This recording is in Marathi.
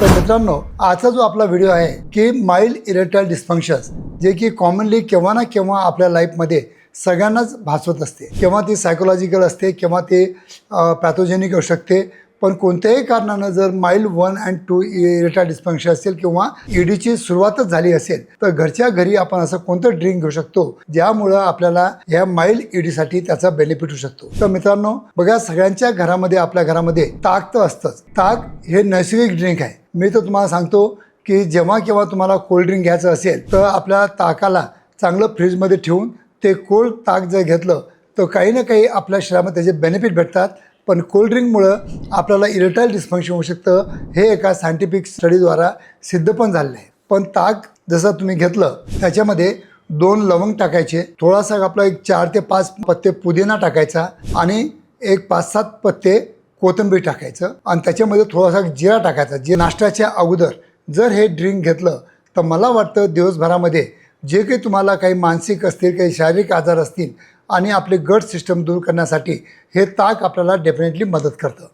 तर मित्रांनो आजचा जो आपला व्हिडिओ आहे की माइल्ड इरेक्टाईल डिस्फंक्शन्स जे की कॉमनली केव्हा ना केव्हा आपल्या लाईफमध्ये सगळ्यांनाच भासवत असते. केव्हा ती सायकोलॉजिकल असते केव्हा ते पॅथोजेनिक असू शकते पण कोणत्याही कारणानं जर mild one and two erectile dysfunction असेल किंवा ईडीची सुरुवातच झाली असेल तर घरच्या घरी आपण असं कोणतं ड्रिंक घेऊ शकतो? ज्यामुळं आपल्याला ह्या माइल्ड ईडीसाठी त्याचा बेनिफिट होऊ शकतो. तर मित्रांनो बघा सगळ्यांच्या घरामध्ये आपल्या घरामध्ये ताक तर असतंच. ताक हे नैसर्गिक ड्रिंक आहे. मी तर तुम्हाला सांगतो की जेव्हा केव्हा तुम्हाला कोल्ड ड्रिंक घ्यायचं असेल तर आपल्या ताकाला चांगलं फ्रीजमध्ये ठेवून ते कोल्ड ताक जर घेतलं तर काही ना काही आपल्या शरीरामध्ये त्याचे बेनिफिट भेटतात. पण कोल्ड ड्रिंकमुळं आपल्याला इरेटाईल डिस्फंक्शन होऊ शकतं. हे एका सायंटिफिक स्टडीद्वारा सिद्ध पण झालेलं आहे. पण ताक जसं तुम्ही घेतलं त्याच्यामध्ये दोन लवंग टाकायचे थोडासा आपला एक चार ते पाच पत्ते पुदिना टाकायचा आणि एक पाच सात पत्ते कोथिंबीर टाकायचं. आणि त्याच्यामध्ये थोडासा जिरा टाकायचा जे नाश्त्याच्या अगोदर जर हे ड्रिंक घेतलं तर मला वाटतं दिवसभरामध्ये जे काही तुम्हाला काही मानसिक असतील काही शारीरिक आजार असतील आणि आपले गट सिस्टम दूर करण्यासाठी हे ताक आपल्याला डेफिनेटली मदत करतं.